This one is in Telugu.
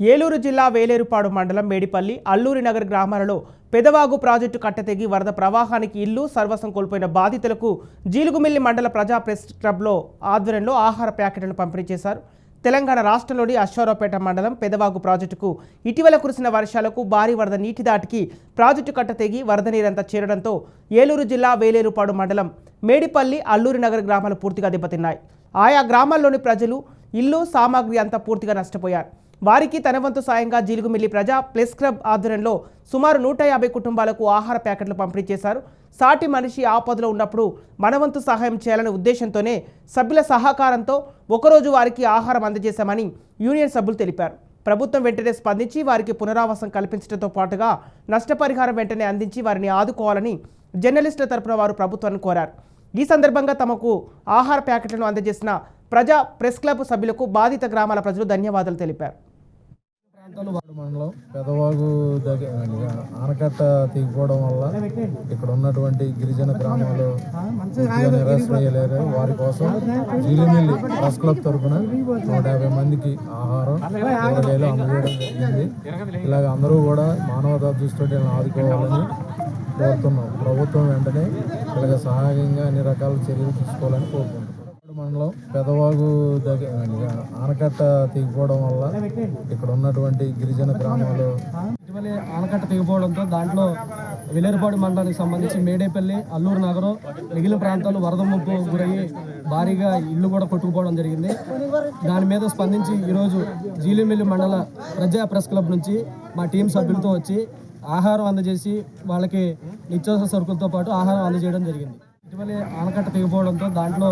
ఏలూరు జిల్లా వేలేరుపాడు మండలం మేడిపల్లి అల్లూరి నగర్ గ్రామాలలో పెదవాగు ప్రాజెక్టు కట్టతెగి వరద ప్రవాహానికి ఇల్లు సర్వస్వం కోల్పోయిన బాధితులకు జీలుగుమిల్లి మండల ప్రజా ప్రెస్ క్లబ్లో ఆధ్వర్యంలో ఆహార ప్యాకెట్లను పంపిణీ చేశారు. తెలంగాణ రాష్ట్రంలోని అశ్వారావుపేట మండలం పెదవాగు ప్రాజెక్టుకు ఇటీవల కురిసిన వర్షాలకు భారీ వరద నీటి దాటికి ప్రాజెక్టు కట్ట తెగి వరద నీరంతా చేరడంతో ఏలూరు జిల్లా వేలేరుపాడు మండలం మేడిపల్లి అల్లూరి నగర్ గ్రామాలు పూర్తిగా దెబ్బతిన్నాయి. ఆయా గ్రామాల్లోని ప్రజలు ఇల్లు సామాగ్రి అంతా పూర్తిగా నష్టపోయారు. వారికి తన వంతు సాయంగా జీలుగుమిల్లి ప్రజా ప్లస్ క్లబ్ ఆధ్వర్యంలో సుమారు నూట యాభై కుటుంబాలకు ఆహార ప్యాకెట్లు పంపిణీ చేశారు. సాటి మనిషి ఆపదలో ఉన్నప్పుడు మనవంతు సహాయం చేయాలనే ఉద్దేశంతోనే సభ్యుల సహకారంతో ఒకరోజు వారికి ఆహారం అందజేశామని యూనియన్ సభ్యులు తెలిపారు. ప్రభుత్వం వెంటనే స్పందించి వారికి పునరావాసం కల్పించడంతో పాటుగా నష్టపరిహారం వెంటనే అందించి వారిని ఆదుకోవాలని జర్నలిస్టుల తరపున వారు ప్రభుత్వాన్ని కోరారు. ఈ సందర్భంగా తమకు ఆహార ప్యాకెట్లను అందజేసిన ప్రజా ప్రెస్ క్లబ్ సభ్యులకు బాధిత గ్రామాల ప్రజలు ధన్యవాదాలు తెలిపారు. మండలం పెదవాగు దగ్గర ఆనకట్ట తెగిపోవడం వల్ల ఇక్కడ ఉన్నటువంటి గిరిజన గ్రామాలు నిరాశ్రయలేరు. వారి కోసం జీలిమిల్లి ప్రెస్ క్లబ్ తరఫున నూట యాభై మందికి ఆహారం కూరగాయలు అందజేయడం జరిగింది. ఇలాగ అందరూ కూడా మానవతా దృష్టితో ఆదుకోవాలని కోరుతున్నాం. ప్రభుత్వం వెంటనే ఇలాగ సహాయంగా అన్ని రకాల చర్యలు తీసుకోవాలని కోరుతున్నాం మండలం పెదవాగు దగ్గర ఆనకట్ట తెగిపోవడం వల్ల ఇక్కడ ఉన్నటువంటి గిరిజన గ్రామాలు ఇటీవలే ఆనకట్ట తెగిపోవడంతో దాంట్లో విలేరుపాడు మండలానికి సంబంధించి మేడేపల్లి అల్లూరు నగరం మిగిలిన ప్రాంతాలు వరద ముప్పు గురయ్యి భారీగా ఇల్లు కూడా కొట్టుకుపోవడం జరిగింది. దాని మీద స్పందించి ఈరోజు జీలిమిల్లి మండల ప్రజా ప్రెస్ క్లబ్ నుంచి మా టీం సభ్యులతో వచ్చి ఆహారం అందజేసి వాళ్ళకి నిత్యావసర సరుకులతో పాటు ఆహారం అందజేయడం జరిగింది. ఇటీవలే ఆనకట్ట తెగిపోవడంతో దాంట్లో